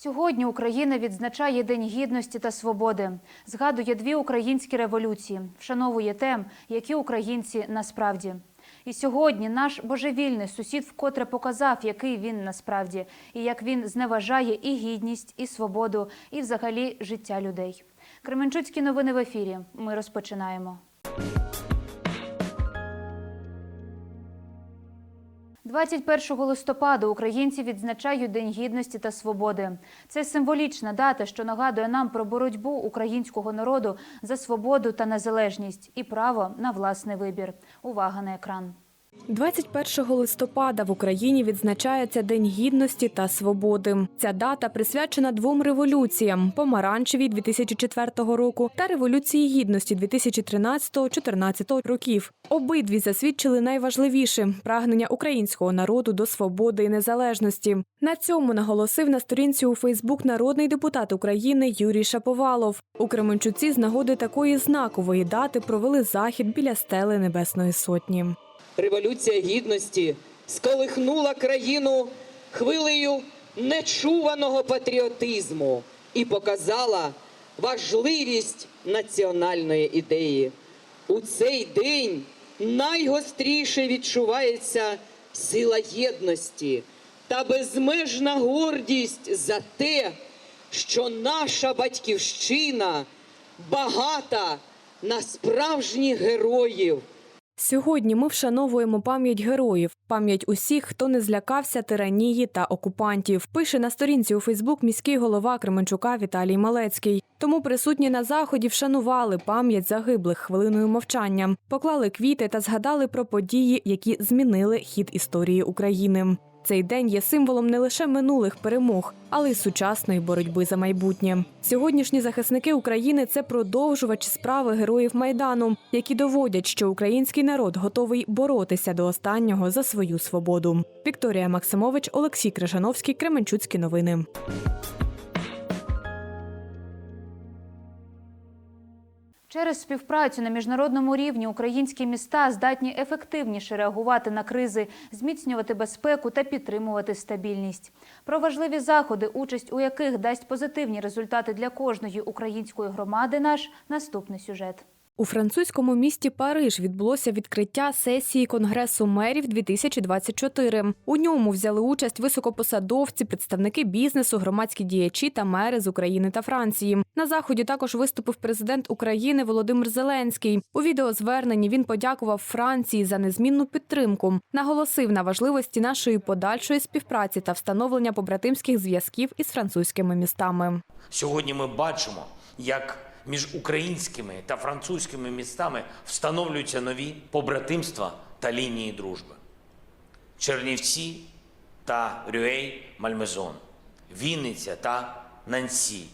Сьогодні Україна відзначає День гідності та свободи, згадує дві українські революції, вшановує тем, які українці насправді. І сьогодні наш божевільний сусід вкотре показав, який він насправді, і як він зневажає і гідність, і свободу, і взагалі життя людей. Кременчуцькі новини в ефірі. Ми розпочинаємо. 21 листопада українці відзначають День гідності та свободи. Це символічна дата, що нагадує нам про боротьбу українського народу за свободу та незалежність і право на власний вибір. Увага на екран. 21 листопада в Україні відзначається День гідності та свободи. Ця дата присвячена двом революціям: помаранчевій 2004 року та революції гідності 2013-14 років. Обидві засвідчили найважливіше прагнення українського народу до свободи і незалежності. На цьому наголосив на сторінці у Фейсбук народний депутат України Юрій Шаповалов. У Кременчуці з нагоди такої знакової дати провели захід біля стели Небесної Сотні. Революція гідності сколихнула країну хвилею нечуваного патріотизму і показала важливість національної ідеї. У цей день найгостріше відчувається сила єдності та безмежна гордість за те, що наша батьківщина багата на справжніх героїв. Сьогодні ми вшановуємо пам'ять героїв, пам'ять усіх, хто не злякався тиранії та окупантів. Пише на сторінці у Фейсбук міський голова Кременчука Віталій Малецький. Тому присутні на заході вшанували пам'ять загиблих хвилиною мовчання, поклали квіти та згадали про події, які змінили хід історії України. Цей день є символом не лише минулих перемог, але й сучасної боротьби за майбутнє. Сьогоднішні захисники України це продовжувач справи героїв майдану, які доводять, що український народ готовий боротися до останнього за свою свободу. Вікторія Максимович, Олексій Крижановський, Кременчуцькі новини. Через співпрацю на міжнародному рівні українські міста здатні ефективніше реагувати на кризи, зміцнювати безпеку та підтримувати стабільність. Про важливі заходи, участь у яких дасть позитивні результати для кожної української громади, наш наступний сюжет. У французькому місті Париж відбулося відкриття сесії Конгресу мерів 2024. У ньому взяли участь високопосадовці, представники бізнесу, громадські діячі та мери з України та Франції. На заході також виступив президент України Володимир Зеленський. У відеозверненні він подякував Франції за незмінну підтримку, наголосив на важливості нашої подальшої співпраці та встановлення побратимських зв'язків із французькими містами. Сьогодні ми бачимо, як між українськими та французькими містами встановлюються нові побратимства та лінії дружби. Чернівці та Рюей Мальмезон, Вінниця та Нансі,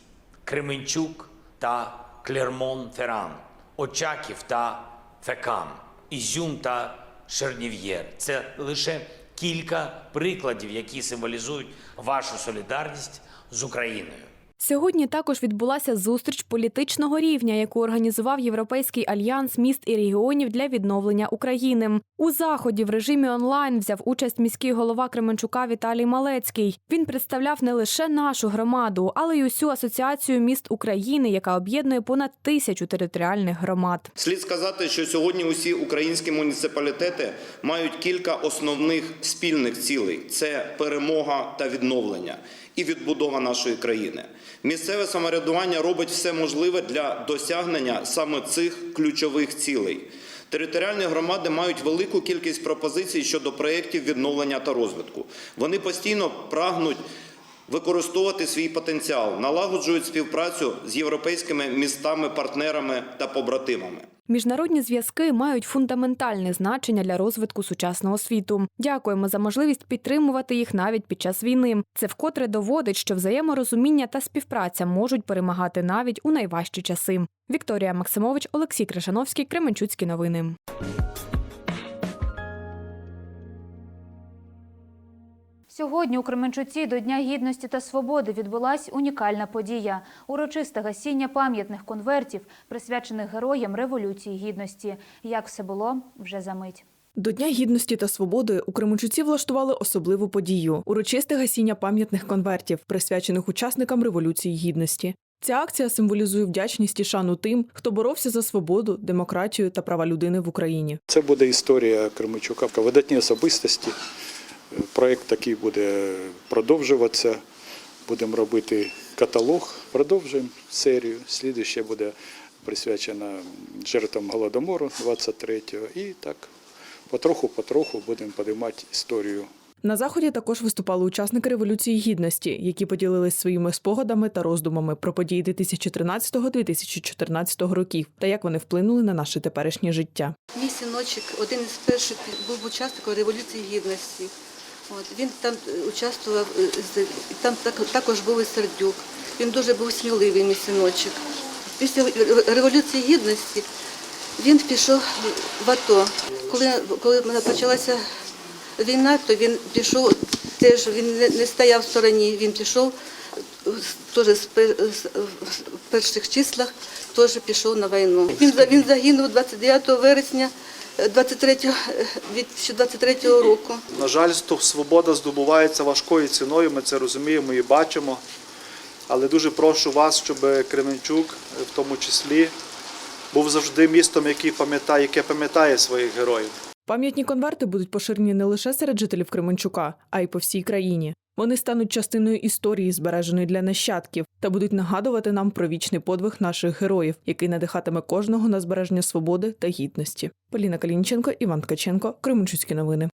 Кременчук та Клермон-Ферран, Очаків та Фекам, Ізюм та Шернів'єр. Це лише кілька прикладів, які символізують вашу солідарність з Україною. Сьогодні також відбулася зустріч політичного рівня, яку організував Європейський альянс міст і регіонів для відновлення України. У заході в режимі онлайн взяв участь міський голова Кременчука Віталій Малецький. Він представляв не лише нашу громаду, але й усю асоціацію міст України, яка об'єднує понад тисячу територіальних громад. Слід сказати, що сьогодні усі українські муніципалітети мають кілька основних спільних цілей: це перемога та відновлення і відбудова нашої країни. Місцеве самоврядування робить все можливе для досягнення саме цих ключових цілей. Територіальні громади мають велику кількість пропозицій щодо проєктів відновлення та розвитку. Вони постійно прагнуть використовувати свій потенціал, налагоджують співпрацю з європейськими містами, партнерами та побратимами. Міжнародні зв'язки мають фундаментальне значення для розвитку сучасного світу. Дякуємо за можливість підтримувати їх навіть під час війни. Це вкотре доводить, що взаєморозуміння та співпраця можуть перемагати навіть у найважчі часи. Вікторія Максимович, Олексій Кришановський, Кременчуцькі новини. Сьогодні у Кременчуці до Дня гідності та свободи відбулась унікальна подія урочисте гасіння пам'ятних конвертів, присвячених героям Революції Гідності. Як все було вже за мить. До Дня гідності та свободи у Кременчуці влаштували особливу подію урочисте гасіння пам'ятних конвертів, присвячених учасникам Революції Гідності. Ця акція символізує вдячність і шану тим, хто боровся за свободу, демократію та права людини в Україні. Це буде історія Кременчука, видатні особистості. Проєкт такий буде продовжуватися. Будемо робити каталог, продовжуємо серію. Слідуще буде присвячена жертвам Голодомору 23-го. І так потроху-потроху будемо підіймати історію На заході також виступали учасники Революції Гідності, які поділились своїми спогадами та роздумами про події 2013-2014 років та як вони вплинули на наше теперішнє життя. Мій синочок один із перших був учасником Революції Гідності. От, він там е, участвував, е, там також був і Сердюк. Він дуже був сміливий, мій синочок. Після Революції Гідності він пішов в АТО. Коли, коли почалася війна, то він пішов теж, він не, стояв в стороні, він пішов теж в перших числах, теж пішов на війну. Він, він загинув 29 вересня 23, е, 2023 року. На жаль, свобода здобувається важкою ціною, ми це розуміємо і бачимо. Але дуже прошу вас, щоб Кременчук в тому числі був завжди містом, який пам'ятає, яке пам'ятає своїх героїв. Пам'ятні конверти будуть поширені не лише серед жителів Кременчука, а й по всій країні. Вони стануть частиною історії, збереженої для нащадків, та будуть нагадувати нам про вічний подвиг наших героїв, який надихатиме кожного на збереження свободи та гідності. Поліна Калінченко, Іван Ткаченко, Кременчуцькі новини.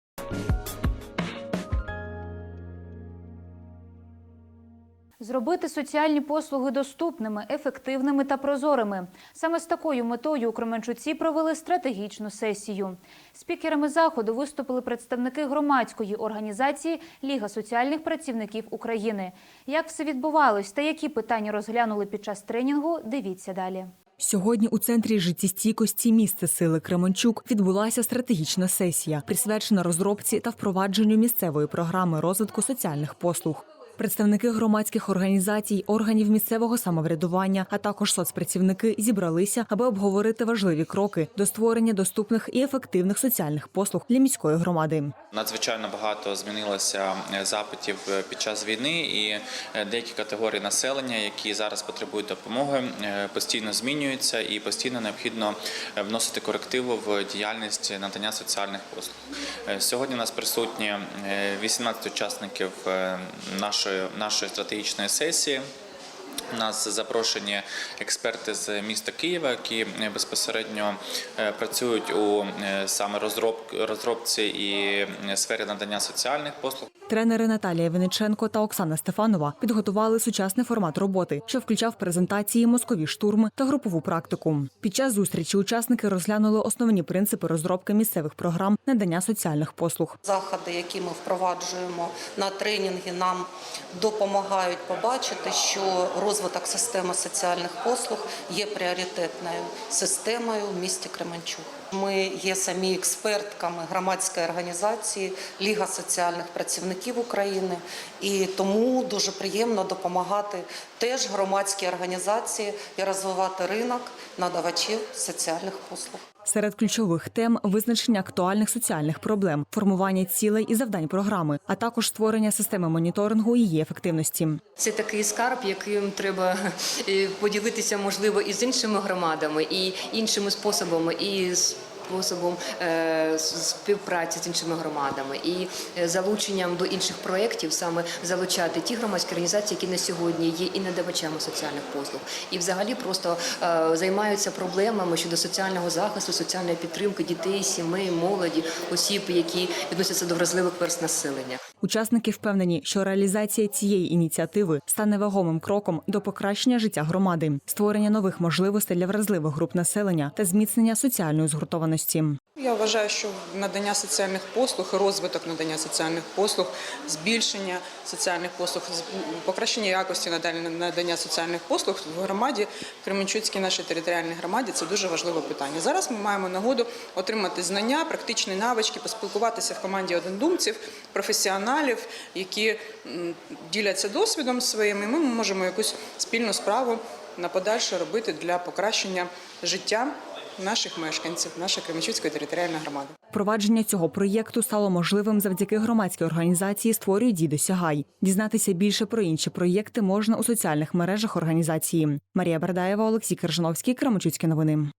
Зробити соціальні послуги доступними, ефективними та прозорими. Саме з такою метою у Кременчуці провели стратегічну сесію. Спікерами заходу виступили представники громадської організації Ліга соціальних працівників України. Як все відбувалось та які питання розглянули під час тренінгу, дивіться далі. Сьогодні у центрі життєстійкості місце сили Кременчук відбулася стратегічна сесія, присвячена розробці та впровадженню місцевої програми розвитку соціальних послуг. Представники громадських організацій, органів місцевого самоврядування, а також соцпрацівники зібралися, аби обговорити важливі кроки до створення доступних і ефективних соціальних послуг для міської громади. Надзвичайно багато змінилося е, запитів е, під час війни, і е, деякі категорії населення, які зараз потребують допомоги, постійно змінюються і постійно необхідно вносити корективи в діяльність надання соціальних послуг. Сьогодні у нас присутні е, 18 учасників е, нашої нашої стратегічної сесії. У нас запрошені експерти з міста Києва, які безпосередньо е, працюють у е, саме розроб- розробці і е, сфері надання соціальних послуг. Тренери Наталія Винниченко та Оксана Стефанова підготували сучасний формат роботи, що включав презентації, мозкові штурми та групову практику. Під час зустрічі учасники розглянули основні принципи розробки місцевих програм надання соціальних послуг. Заходи, які ми впроваджуємо на тренінги, нам допомагають побачити, що розвиток системи соціальних послуг є пріоритетною системою в місті Кременчук. Ми є самі експертками громадської організації Ліга соціальних працівників України, і тому дуже приємно допомагати теж громадській організації і розвивати ринок надавачів соціальних послуг. Серед ключових тем визначення актуальних соціальних проблем, формування цілей і завдань програми, а також створення системи моніторингу її ефективності. Це такий скарб, яким треба е, поділитися, можливо, і з іншими громадами, і іншими способами, і способом е, співпраці з іншими громадами, і е, залученням до інших проєктів, саме залучати ті громадські організації, які на сьогодні є і надавачами соціальних послуг, і взагалі просто е, займаються проблемами щодо соціального захисту, соціальної підтримки дітей, сімей, молоді, осіб, які відносяться до вразливих верст населення. Учасники впевнені, що реалізація цієї ініціативи стане вагомим кроком до покращення життя громади, створення нових можливостей для вразливих груп населення та зміцнення соціальної згуртованості. Я вважаю, що надання соціальних послуг, розвиток надання соціальних послуг, збільшення соціальних послуг, покращення якості надання соціальних послуг в громаді, в Кременчуцькій нашій територіальній громаді це дуже важливе питання. Зараз ми маємо нагоду отримати знання, практичні навички, поспілкуватися в команді однодумців, професіоналів, які діляться досвідом своїм, і ми можемо якусь спільну справу на подальше робити для покращення життя наших мешканців, нашої Кременчуцької територіальної громади. Впровадження цього проєкту стало можливим завдяки громадській організації «Створюй діду сягай». Дізнатися більше про інші проєкти можна у соціальних мережах організації. Марія Бердаєва, Олексій Крижановський, Кременчуцькі новини.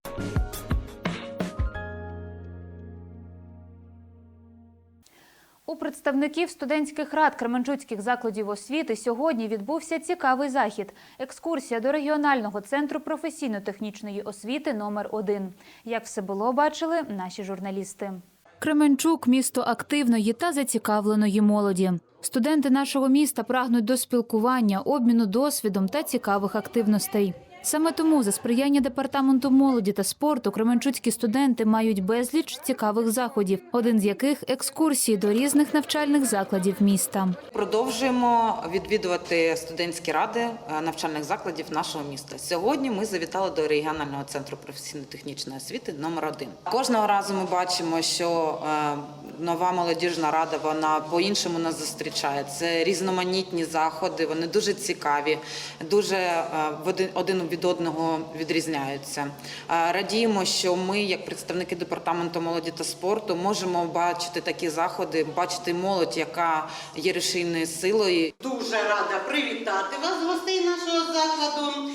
У представників студентських рад Кременчуцьких закладів освіти сьогодні відбувся цікавий захід – екскурсія до регіонального центру професійно-технічної освіти номер 1 Як все було, бачили наші журналісти. Кременчук – місто активної та зацікавленої молоді. Студенти нашого міста прагнуть до спілкування, обміну досвідом та цікавих активностей. Саме тому за сприяння департаменту молоді та спорту кременчуцькі студенти мають безліч цікавих заходів, один з яких екскурсії до різних навчальних закладів міста. Продовжуємо відвідувати студентські ради е, навчальних закладів нашого міста. Сьогодні ми завітали до регіонального центру професійно-технічної освіти номер 1 Кожного разу ми бачимо, що е, нова молодіжна рада вона по-іншому нас зустрічає. Це різноманітні заходи, вони дуже цікаві, дуже е, один- від одного відрізняються. Е, Радіємо, що ми, як представники департаменту молоді та спорту, можемо бачити такі заходи, бачити молодь, яка є рушійною силою. Дуже рада привітати вас, гостей нашого закладу.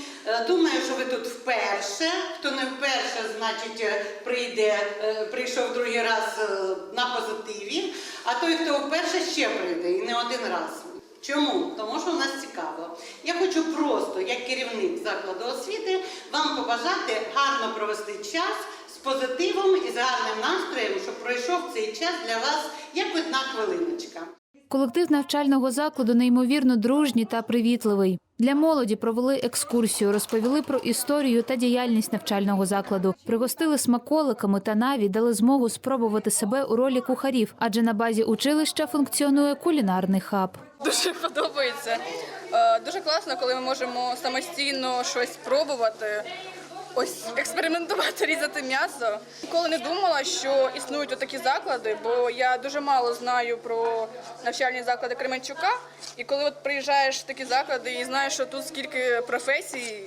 Думаю, що ви тут вперше. Хто не вперше, значить е, прийде, е, прийшов другий раз е, на позитиві. А той, хто вперше, ще прийде і не один раз. Чому? Тому що у нас цікаво. Я хочу просто, як керівник закладу освіти, вам побажати гарно провести час з позитивом і з гарним настроєм, щоб пройшов цей час для вас як одна хвилиночка. Колектив навчального закладу неймовірно дружній та привітливий. Для молоді провели екскурсію, розповіли про історію та діяльність навчального закладу, пригостили смаколиками та навіть дали змогу спробувати себе у ролі кухарів, адже на базі училища функціонує кулінарний хаб. Дуже подобається. Е, Дуже класно, коли ми можемо самостійно щось пробувати. Ось експериментувати, різати м'ясо. Ніколи не думала, що існують такі заклади, бо я дуже мало знаю про навчальні заклади Кременчука. І коли от приїжджаєш в такі заклади і знаєш, що тут скільки професій,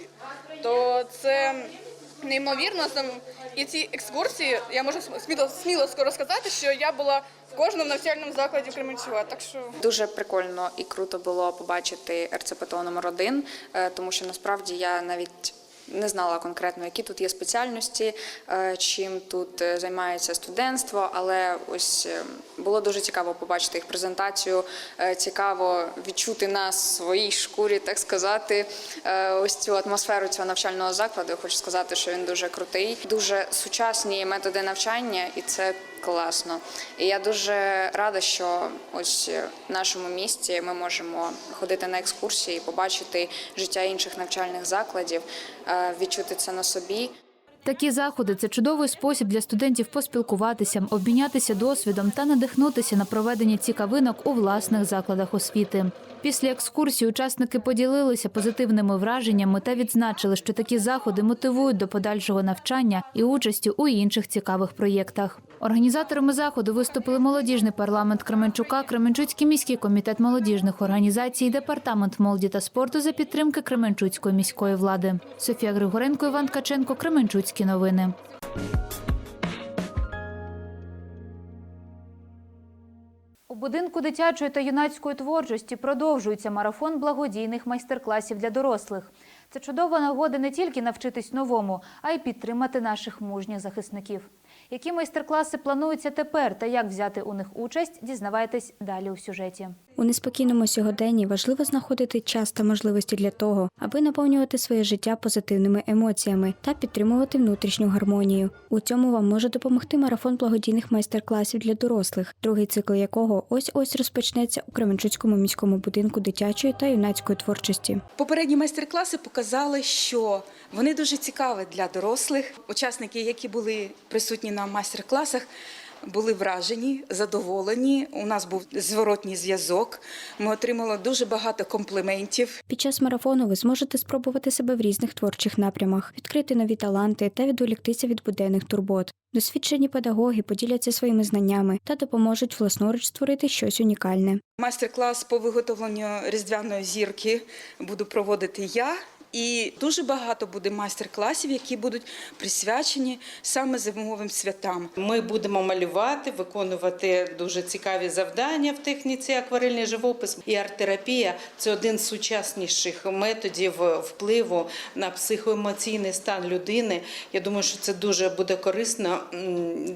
то це неймовірно. І ці екскурсії я можу сміло сміло скоро сказати, що я була в кожному навчальному закладі Кременчука. Так що Дуже прикольно і круто було побачити РЦПТО номер 1 тому що насправді я навіть не знала конкретно, які тут є спеціальності, е, чим тут е, займається студентство, але ось е, було дуже цікаво побачити їх презентацію. Цікаво відчути на своїй шкурі, так сказати, ось цю атмосферу цього навчального закладу. Хочу сказати, що він дуже крутий, дуже сучасні методи навчання, і це класно. І я дуже рада, що ось в нашому місті ми можемо ходити на екскурсії, побачити життя інших навчальних закладів, е, відчути це на собі. Такі заходи це чудовий спосіб для студентів поспілкуватися, обмінятися досвідом та надихнутися на проведення цікавинок у власних закладах освіти. Після екскурсії учасники поділилися позитивними враженнями та відзначили, що такі заходи мотивують до подальшого навчання і участі у інших цікавих проєктах. Організаторами заходу виступили молодіжний парламент Кременчука, Кременчуцький міський комітет молодіжних організацій, департамент молоді та спорту за підтримки Кременчуцької міської влади. Софія Григоренко, Іван Ткаченко, Кременчуцькі новини. У будинку дитячої та юнацької творчості продовжується марафон благодійних майстер-класів для дорослих. Це чудова нагода не тільки навчитись новому, а й підтримати наших мужніх захисників. Які майстер-класи плануються тепер та як взяти у них участь, дізнавайтесь далі у сюжеті. У неспокійному сьогоденні важливо знаходити час та можливості для того, аби наповнювати своє життя позитивними емоціями та підтримувати внутрішню гармонію. У цьому вам може допомогти марафон благодійних майстер-класів для дорослих, другий цикл якого ось ось розпочнеться у Кременчуцькому міському будинку дитячої та юнацької творчості. Попередні майстер-класи показали, що вони дуже цікаві для дорослих. Учасники, які були присутні на майстер-класах, були вражені, задоволені. У нас був зворотній зв'язок. Ми отримали дуже багато компліментів. Під час марафону ви зможете спробувати себе в різних творчих напрямах, відкрити нові таланти та відволіктися від буденних турбот. Досвідчені педагоги поділяться своїми знаннями та допоможуть власноруч створити щось унікальне. Майстер-клас по виготовленню різдвяної зірки буду проводити я І дуже багато буде майстер-класів, які будуть присвячені саме зимовим святам. Ми будемо малювати, виконувати дуже цікаві завдання в техніці акварельний живопис. І арт-терапія – це один з сучасніших методів впливу на психоемоційний стан людини. Я думаю, що це дуже буде корисно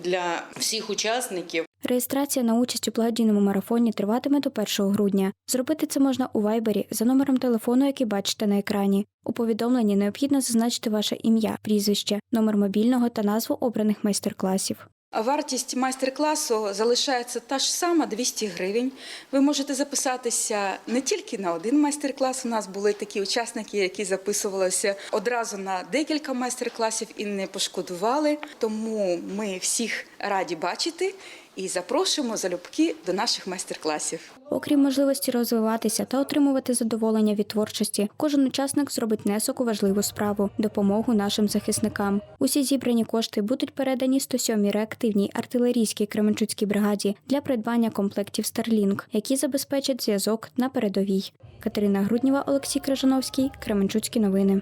для всіх учасників. Реєстрація на участь у благодійному марафоні триватиме до 1 грудня. Зробити це можна у Вайбері за номером телефону, який бачите на екрані. У повідомленні необхідно зазначити ваше ім'я, прізвище, номер мобільного та назву обраних майстер-класів. Вартість майстер-класу залишається та ж сама 200 гривень. Ви можете записатися не тільки на один майстер-клас. У нас були такі учасники, які записувалися одразу на декілька майстер-класів і не пошкодували. Тому ми всіх раді бачити і запрошуємо залюбки до наших майстер-класів. Окрім можливості розвиватися та отримувати задоволення від творчості, кожен учасник зробить внесок у важливу справу допомогу нашим захисникам. Усі зібрані кошти будуть передані 107-й реактивній артилерійській Кременчуцькій бригаді для придбання комплектів Starlink, які забезпечать зв'язок на передовій. Катерина Грудніва, Олексій Крижановський, Кременчуцькі новини.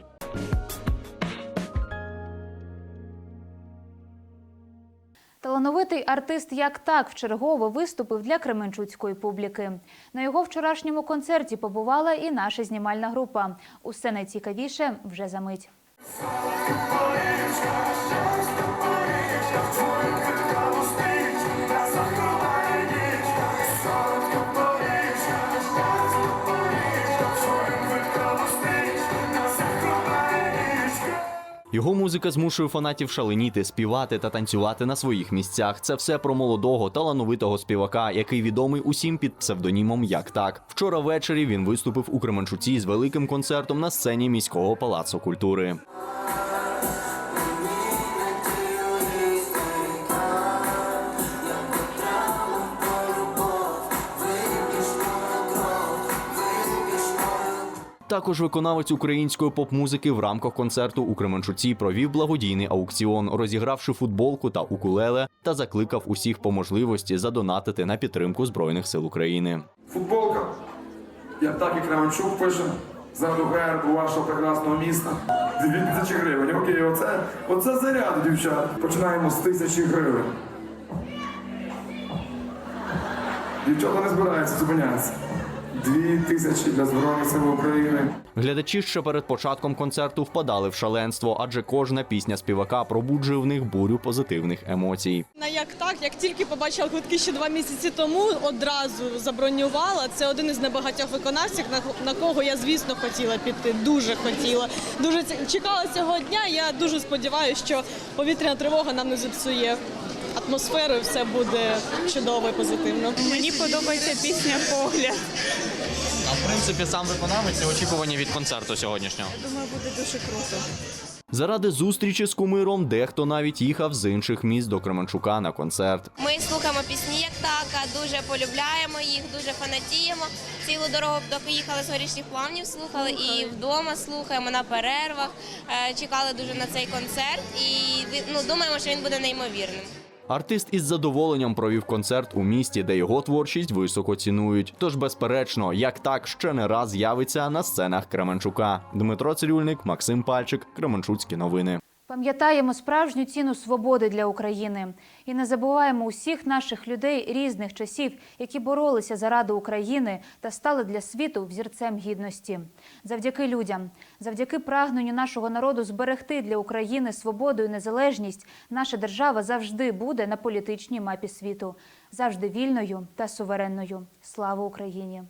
Талановитий артист як так вчергово виступив для кременчуцької публіки. На його вчорашньому концерті побувала і наша знімальна група. Усе найцікавіше вже за мить. Його музика змушує фанатів шаленіти, співати та танцювати на своїх місцях. Це все про молодого, талановитого співака, який відомий усім під псевдонімом Як так. Вчора ввечері він виступив у Кременчуці з великим концертом на сцені міського палацу культури. Також виконавець української поп-музики в рамках концерту у Кременчуці провів благодійний аукціон, розігравши футболку та укулеле та закликав усіх по можливості задонатити на підтримку збройних сил України. Футболка. Як так і Кременчук пише. Ззаду герб вашого прекрасного міста. Дві тисячі гривень. Окей, оце, оце заряд, дівчат. Починаємо з тисячі гривень. Дівчата не збираються, зупиняються. Дві тисячі для Збройних сил України. Глядачі ще перед початком концерту впадали в шаленство, адже кожна пісня співака пробуджує в них бурю позитивних емоцій. На як так, як тільки побачила квитки ще два місяці тому, одразу забронювала. Це один із небагатьох виконавців, на, на кого я, звісно, хотіла піти. Дуже хотіла. Дуже чекала цього дня. Я дуже сподіваюся, що повітряна тривога нам не зіпсує атмосферу все буде чудово і позитивно. Мені подобається пісня Погляд. А в принципі, сам виконавець і очікування від концерту сьогоднішнього. Думаю, буде дуже круто. Заради зустрічі з кумиром дехто навіть їхав з інших міст до Кременчука на концерт. Ми слухаємо пісні як така, дуже полюбляємо їх, дуже фанатіємо. Цілу дорогу доки їхали з горішніх плавнів, слухали і вдома слухаємо на перервах. Е, Чекали дуже на цей концерт і ну, думаємо, що він буде неймовірним. Артист із задоволенням провів концерт у місті, де його творчість високо цінують. Тож, безперечно, як так ще не раз з'явиться на сценах Кременчука. Дмитро Цирюльник, Максим Пальчик, Кременчуцькі новини. Пам'ятаємо справжню ціну свободи для України і не забуваємо усіх наших людей різних часів, які боролися заради України та стали для світу взірцем гідності. Завдяки людям, завдяки прагненню нашого народу зберегти для України свободу і незалежність, наша держава завжди буде на політичній мапі світу, завжди вільною та суверенною. Слава Україні!